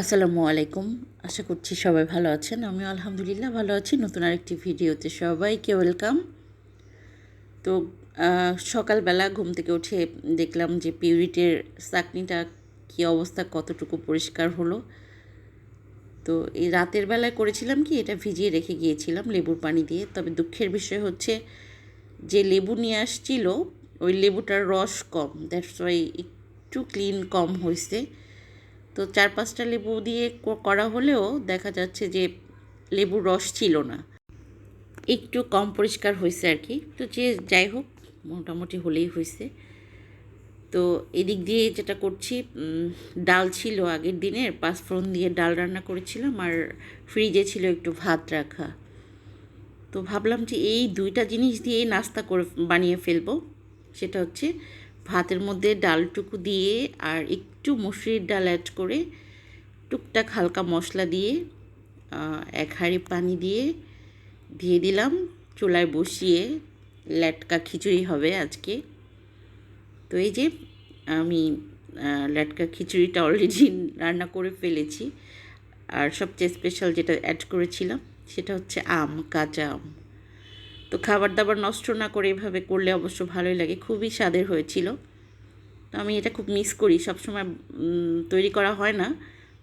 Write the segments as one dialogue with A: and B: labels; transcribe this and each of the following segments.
A: আসসালামু আলাইকুম। আশা করছি সবাই ভালো আছেন। আমি আলহামদুলিল্লাহ ভালো আছি। নতুন আরেকটি ভিডিওতে সবাইকে ওয়েলকাম। তো সকালবেলা ঘুম থেকে উঠে দেখলাম যে পিউরিটের চাকনিটা কী অবস্থা, কতটুকু পরিষ্কার হলো। তো এই রাতের বেলায় করেছিলাম কি, এটা ভিজিয়ে রেখে গিয়েছিলাম লেবুর পানি দিয়ে। তবে দুঃখের বিষয় হচ্ছে যে লেবু নিয়ে আসছিল, ওই লেবুটার রস কম। দ্যাটস ওয়াই একটু ক্লিন কম হয়েছে তো চার পাঁচটা লেবু দিয়ে করা হলেও দেখা যাচ্ছে যে লেবুর রস ছিল না। একটু কম পরিষ্কার হয়েছে আর কি। তো যে যাই হোক, মোটামুটি হলেই হয়েছে। তো এদিক দিয়ে যেটা করছি ডাল ছিল আগের দিনের, পাঁচফোড়ন দিয়ে ডাল রান্না করেছিলাম আর ফ্রিজে ছিল একটু ভাত রাখা। তো ভাবলাম যে এই দুইটা জিনিস দিয়ে নাস্তা করে বানিয়ে ফেলব। সেটা হচ্ছে ভাতের মধ্যে ডালটুকু দিয়ে আর একটু মুসুরির ডাল অ্যাড করে টুকটাক হালকা মশলা দিয়ে এক হাঁড়ি পানি দিয়ে দিয়ে দিলাম। চুলায় বসিয়ে ল্যাটকা খিচুড়ি হবে আজকে। তো এই যে আমি ল্যাটকা খিচুড়িটা অলরেডি রান্না করে ফেলেছি। আর সবচেয়ে স্পেশাল যেটা অ্যাড করেছিলাম সেটা হচ্ছে আম, কাঁচা আম। তো খাবার দাবার নষ্ট না করে এভাবে করলে অবশ্য ভালোই লাগে। খুবই স্বাদের হয়েছিল। আমি এটা খুব মিস করি। সবসময় তৈরি করা হয় না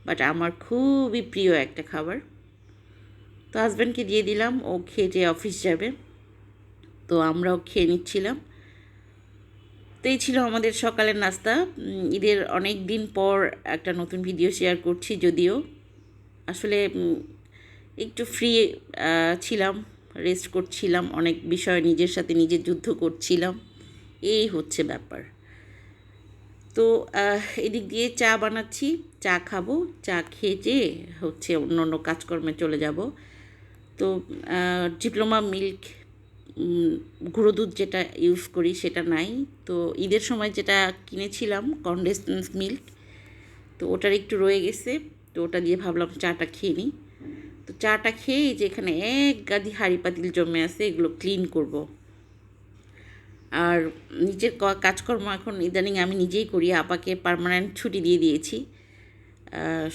A: বাট আমার খুবই প্রিয় একটা খাবার। তো হাজব্যান্ডকে দিয়ে দিলাম, ও খেয়ে যে অফিস যাবে। তো আমরাও খেয়ে নিচ্ছিলাম। তো এই ছিল আমাদের সকালের নাস্তা। ঈদের অনেক দিন পর একটা নতুন ভিডিও শেয়ার করছি যদিও। আসলে একটু ফ্রি ছিলাম রেস্ট করছিলাম, অনেক বিষয় নিজের সাথে নিজে যুদ্ধ করছিলাম। এই হচ্ছে ব্যাপার। তো এদিক দিয়ে চা বানাচ্ছি, চা খাব, চা খেয়ে যেয়ে হচ্ছে অন্য অন্য কাজকর্মে চলে যাব। তো ডিপ্লোমা মিল্ক গুঁড়ো দুধ যেটা ইউজ করি সেটা নাই। তো, ঈদের সময় যেটা কিনেছিলাম কন্ডেন্স মিল্ক তো ওটার একটু রয়ে গেছে, তো ওটা দিয়ে ভাবলাম চাটা খেয়ে নিই। তো চাটা খেয়ে এই যে এখানে এক গাদি হাঁড়ি পাতিল জমে আছে, এগুলো ক্লিন করব। আর নিজের কাজকর্ম এখন ইদানিং আমি নিজেই করি, আপাকে পার্মানেন্ট ছুটি দিয়ে দিয়েছি।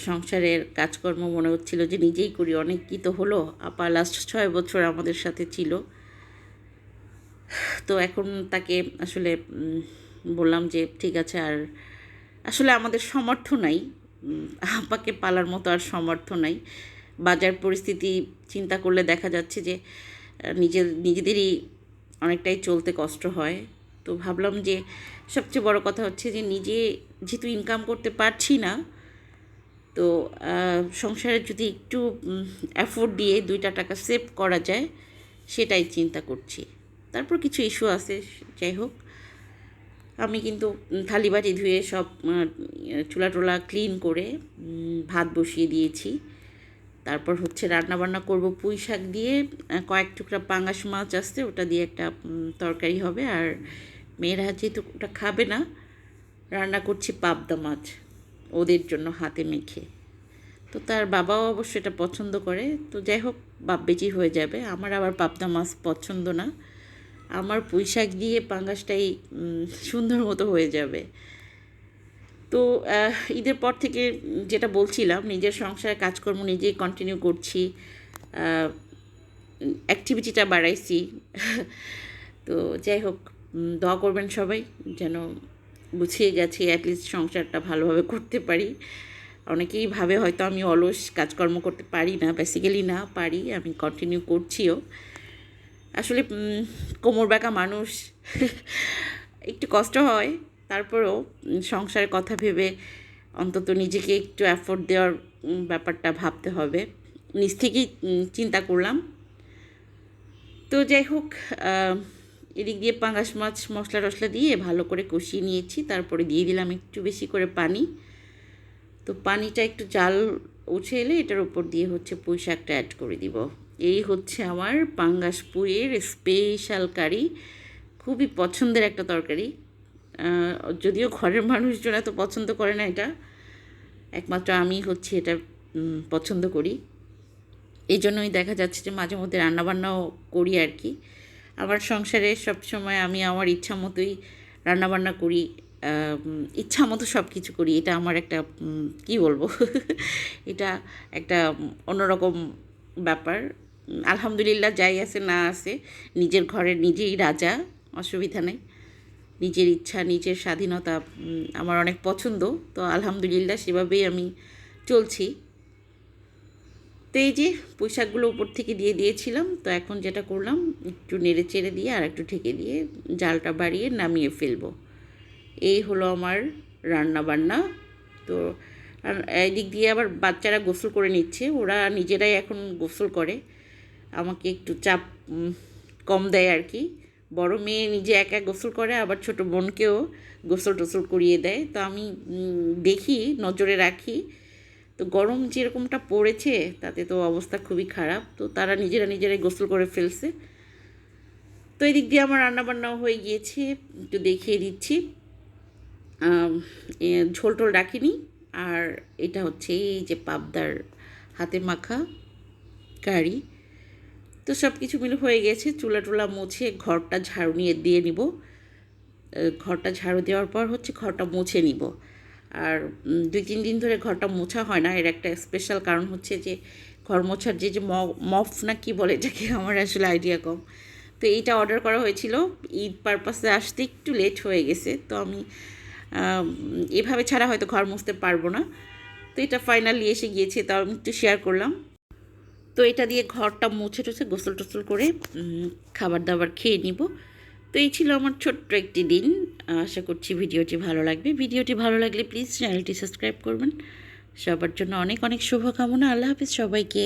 A: সংসারের কাজকর্ম মনে হচ্ছিল যে নিজেই করি, অনেক কী তো হলো, আপা লাস্ট ছয় বছর আমাদের সাথে ছিল। তো এখন তাকে আসলে বললাম যে ঠিক আছে আর আসলে আমাদের সমর্থ নাই। আপাকে পালার মতো আর সমর্থ নাই। বাজার পরিস্থিতি চিন্তা করলে দেখা যাচ্ছে যে নিজের, নিজেদেরই অনেকটাই চলতে কষ্ট হয়। তো ভাবলাম যে সবচেয়ে বড় কথা হচ্ছে যে নিজে যেহেতু ইনকাম করতে পারছি না, তো সংসারে যদি একটু অ্যাফোর্ড দিয়ে দুইটা টাকা সেভ করা যায়, সেটাই চিন্তা করছি। তারপর কিছু ইস্যু আছে, যাই হোক। আমি কিন্তু থালি বাটি ধুয়ে সব চুলা টোলা ক্লিন করে ভাত বসিয়ে দিয়েছি। তারপর হচ্ছে রান্না বান্না করব পুঁই শাক দিয়ে কয়েক টুকরা পাঙ্গাস মাছ আসতে ওটা দিয়ে একটা তরকারি হবে। আর মেয়েরা যেহেতু ওটা খাবে না, রান্না করছি পাবদা মাছ, ওদের জন্য হাতে মেখে। তো তার বাবাও অবশ্য এটা পছন্দ করে। তো যাই হোক, বাপ বেজি হয়ে যাবে। আমার আবার পাবদা মাছ পছন্দ না। আমার পুঁই শাক দিয়ে পাঙ্গাসটাই সুন্দর মতো হয়ে যাবে। তো ঈদের পর থেকে যেটা বলছিলাম, নিজের সংসারে, কাজকর্ম নিজেই কন্টিনিউ করছি অ্যাক্টিভিটিটা বাড়াইছি। তো যাই হোক দোয়া করবেন সবাই যেন গুছিয়ে গেছি অ্যাটলিস্ট সংসারটা ভালোভাবে করতে পারি। অনেকেই ভাবে হয়তো আমি অলস কাজকর্ম করতে পারি না বেসিক্যালি না পারি, আমি কন্টিনিউ করছিও। আসলে কোমর বাঁকা মানুষ, একটু কষ্ট হয় তারপরেও সংসারের কথা ভেবে অন্তত নিজেকে একটু অ্যাফোর্ড দেওয়ার ব্যাপারটা ভাবতে হবে। নিজ থেকেই চিন্তা করলাম। তো যাই হোক এদিক দিয়ে পাঙ্গাস মাছ মশলা টশলা দিয়ে ভালো করে কষিয়ে নিয়েছি। তারপরে দিয়ে দিলাম একটু বেশি করে পানি। তো পানিটা একটু জাল উঠে এলে এটার উপর দিয়ে হচ্ছে পুঁই শাকটা অ্যাড করে দিব। এই হচ্ছে আমার পাঙ্গাস পুঁয়ের স্পেশাল কারি খুবই পছন্দের একটা তরকারি। যদিও ঘরের মানুষজন এত পছন্দ করে না এটা, একমাত্র আমি হচ্ছে এটা পছন্দ করি। এই জন্যই দেখা যাচ্ছে যে মাঝে মধ্যে রান্নাবান্নাও করি আর কি। আমার সংসারে সব সময় আমি আমার ইচ্ছা মতোই রান্নাবান্না করি ইচ্ছা মতো সব কিছু করি। এটা আমার একটা কি বলব? এটা একটা অন্যরকম ব্যাপার। আলহামদুলিল্লাহ যাই আছে না আছে, নিজের ঘরের নিজেই রাজা, অসুবিধা নেই। নিজের ইচ্ছা, নিজের স্বাধীনতা আমার অনেক পছন্দ। তো আলহামদুলিল্লাহ সেভাবেই আমি চলছি। তো এই যে পোশাকগুলো উপর থেকে দিয়ে দিয়েছিলাম, তো এখন যেটা করলাম, একটু নেড়ে চেড়ে দিয়ে আর একটু ঢেকে দিয়ে জালটা বাড়িয়ে নামিয়ে ফেলব। এই হলো আমার রান্না বান্না। তো এদিক দিয়ে আবার বাচ্চারা গোসল করে নিচ্ছে, ওরা নিজেরাই এখন গোসল করে। আমাকে একটু চাপ কম দেয় আর কি। বড় মেয়ে নিজে একা গোসল করে, আবার ছোট বোনকেও গোসল টোসল করিয়ে দেয়। তো আমি দেখি, নজরে রাখি। তো গরম যেরকমটা পড়েছে, তাতে তো অবস্থা খুবই খারাপ। তো তারা নিজেরা নিজেরাই গোসল করে ফেলছে। তো এদিক দিয়ে আমার রান্নাবান্নাও হয়ে গিয়েছে, একটু দেখিয়ে দিচ্ছি। ঝোল টোল রাখিনি। আর এটা হচ্ছে এই যে পাবদার হাতে মাখা কারি। তো সব কিছু মিলে হয়ে গেছে। চুলা টুলা মুছে ঘরটা ঝাড়ু নিয়ে দিয়ে নিব। ঘরটা ঝাড়ু দেওয়ার পর হচ্ছে ঘরটা মুছে নিব। আর দুই তিন দিন ধরে ঘরটা মোছা হয় না। এর একটা স্পেশাল কারণ হচ্ছে যে, ঘর মোছার যে যে মফ না কি বলে এটাকে আমার আসলে আইডিয়া কম। তো এইটা অর্ডার করা হয়েছিল। ঈদ পারপাসে আসতে একটু লেট হয়ে গেছে। তো আমি এভাবে ছাড়া হয়তো ঘর মুছতে পারব না। তো এটা ফাইনালি এসে গিয়েছে। তাও আমি একটু শেয়ার করলাম। তো এটা দিয়ে ঘরটা মুছে টুছে গোসল টোসল করে খাবার দাবার খেয়ে নিব। তো এই ছিল আমার ছোট্ট একটি দিন। আশা করছি ভিডিওটি ভালো লাগবে। ভিডিওটি ভালো লাগলে প্লিজ চ্যানেলটি সাবস্ক্রাইব করবেন। সবার জন্য অনেক অনেক শুভকামনা। আল্লাহ হাফিজ সবাইকে।